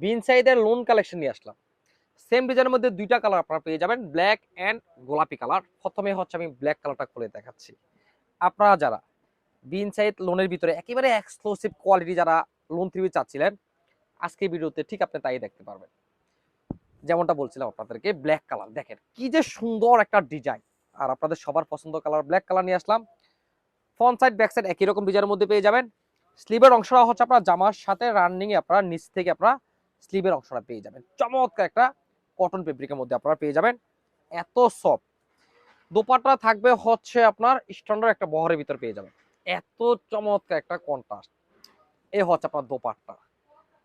বিন সাইডের loan collection নিয়ে আসলাম। Same ডিজাইনের মধ্যে দুইটা কালার আপনারা পেয়ে যাবেন ব্ল্যাক অ্যান্ড গোলাপি কালার প্রথমে হচ্ছে আমি ব্ল্যাক কালারটা খুলে দেখাচ্ছি। আপনারা যারা বিন সাইড লোনের ভিতরে একেবারে এক্সক্লুসিভ কোয়ালিটি যারা লোন থ্রি চাচ্ছিলেন, আজকে ভিডিওতে ঠিক আপনি তাই দেখতে পারবেন। যেমনটা বলছিলাম আপনাদেরকে ব্ল্যাক কালার দেখেন কি যে সুন্দর একটা ডিজাইন আর আপনাদের সবার পছন্দ কালার ব্ল্যাক কালার নিয়ে আসলাম। ফ্রন্ট সাইড ব্যাক সাইড একই রকম ডিজাইনের মধ্যে পেয়ে যাবেন। স্লিভের অংশটা হচ্ছে আপনার জামার সাথে রানিং এ আপনারা নিচ থেকে আপনারা স্লিভের অংশটা পেয়ে যাবেন। চমৎকার একটা কটন ফেব্রিকের মধ্যে আপনারা পেয়ে যাবেন। এত সফট দোপাট্টা থাকবে হচ্ছে আপনার স্ট্যান্ডার্ড একটা বহরের ভিতর পেয়ে যাবেন। এত চমৎকার একটা কন্ট্রাস্ট এ হচ্ছে আপনার দোপাট্টা।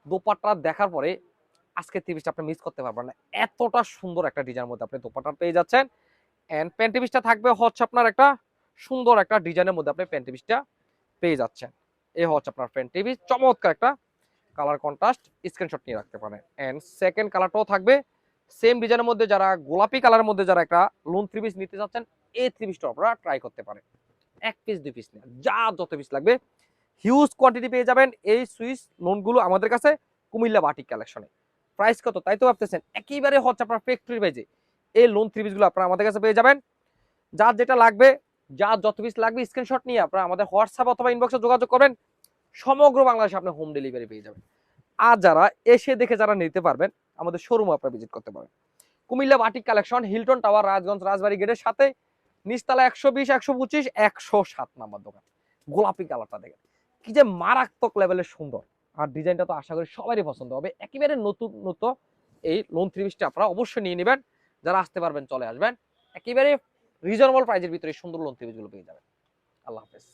দোপাট্টা দেখার পরে আজকে ত্রিশটা আপনি মিস করতে পারবেন না। এতটা সুন্দর একটা ডিজাইনের মধ্যে আপনি দোপাট্টা পেয়ে যাচ্ছেন। অ্যান্ড প্যান্টি পিসটা থাকবে হচ্ছে আপনার একটা সুন্দর একটা ডিজাইনের মধ্যে আপনি প্যান্টি পিসটা পেয়ে যাচ্ছেন। এ হচ্ছে আপনার প্যান্টি পিস চমৎকার একটা কালার কন্ট্রাস্ট স্ক্রিনশট নিয়ে রাখতে পারেন। অ্যান্ড সেকেন্ড কালারটাও থাকবে। সেম ডিজাইনের মধ্যে যারা গোলাপি কালারের মধ্যে যারা একটা লোন থ্রি পিস নিতে চাচ্ছেন, এই থ্রি পিসটা আপনারা ট্রাই করতে পারেন। এক পিস দুই পিস নেন যা যত পিস লাগবে হিউজ কোয়ান্টিটি পেয়ে যাবেন এই সুইস লোনগুলো আমাদের কাছে কুমিল্লা বাটিক কালেকশনে প্রাইস কত? তাই তো ভাবতেছেন? একেবারে হচ্ছে আপনার ফ্যাক্টরি পেজে এই লোন থ্রি পিসগুলো আপনারা আমাদের কাছে পেয়ে যাবেন। যার যেটা লাগবে, যার যত পিস লাগবে স্ক্রিনশট নিয়ে আপনারা আমাদের হোয়াটসঅ্যাপ অথবা ইনবক্সে যোগাযোগ করবেন। সমগ্র বাংলাদেশে আপনি হোম ডেলিভারি পেয়ে যাবেন। আর যারা এসে দেখে যারা নিতে পারবেন, আমাদের শোরুম আপনারা ভিজিট করতে পারেন Comilla batik collection Hilton tower Rajganj, Rajbari গেটের সাথে নিচতলা একশো বিশ, একশো পঁচিশ, একশো সাত নাম্বার দোকান। গোলাপি কালারটা দেখেন। কি যে মারাত্মক লেভেলের সুন্দর। আর ডিজাইনটা তো আশা করি সবারই পছন্দ হবে। একেবারে নতুন নতুন এই লোন থ্রি পিসটা আপনারা অবশ্যই নিয়ে নেবেন। যারা আসতে পারবেন, চলে আসবেন। একেবারে রিজনেবল প্রাইজের ভিতরে সুন্দর লোন থ্রি পিসগুলো পেয়ে যাবেন। আল্লাহ হাফেজ।